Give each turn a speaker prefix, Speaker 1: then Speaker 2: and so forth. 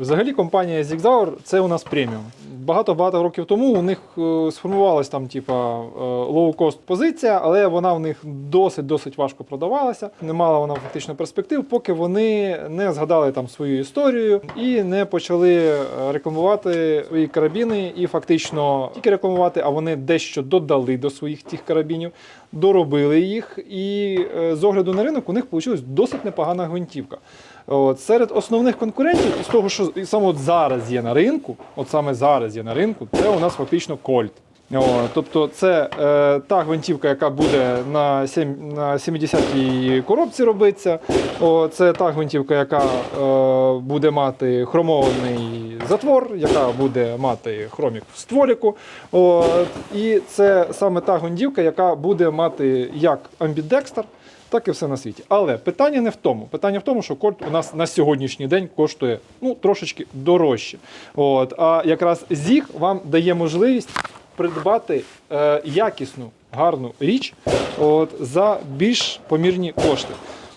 Speaker 1: Взагалі компанія Zigzauer це у нас преміум. Багато-багато років тому у них е, сформувалась там, типа, лоу-кост позиція, але вона в них досить-досить важко продавалася. Не мала вона фактично перспектив, поки вони не згадали там свою історію і не почали е, рекламувати свої карабіни. І фактично тільки рекламувати, а вони дещо додали до своїх тих карабінів, доробили їх. І е, з огляду на ринок у них вийшла досить непогана гвинтівка. От, серед основних конкурентів, із того, що і саме от зараз є на ринку, от саме зараз є на ринку, це у нас фактично Кольт. О, тобто це е, та гвинтівка, яка буде на, 7, на 70-й коробці робитися. О, це та гвинтівка, яка е, буде мати хромований затвор, яка буде мати хромік в стволіку. О, і це саме та гвинтівка, яка буде мати як амбідекстер, так і все на світі. Але питання не в тому. Питання в тому, що кольт у нас на сьогоднішній день коштує ну, трошечки дорожче. От, а якраз ZIG вам дає можливість придбати е, якісну, гарну річ от, за більш помірні кошти.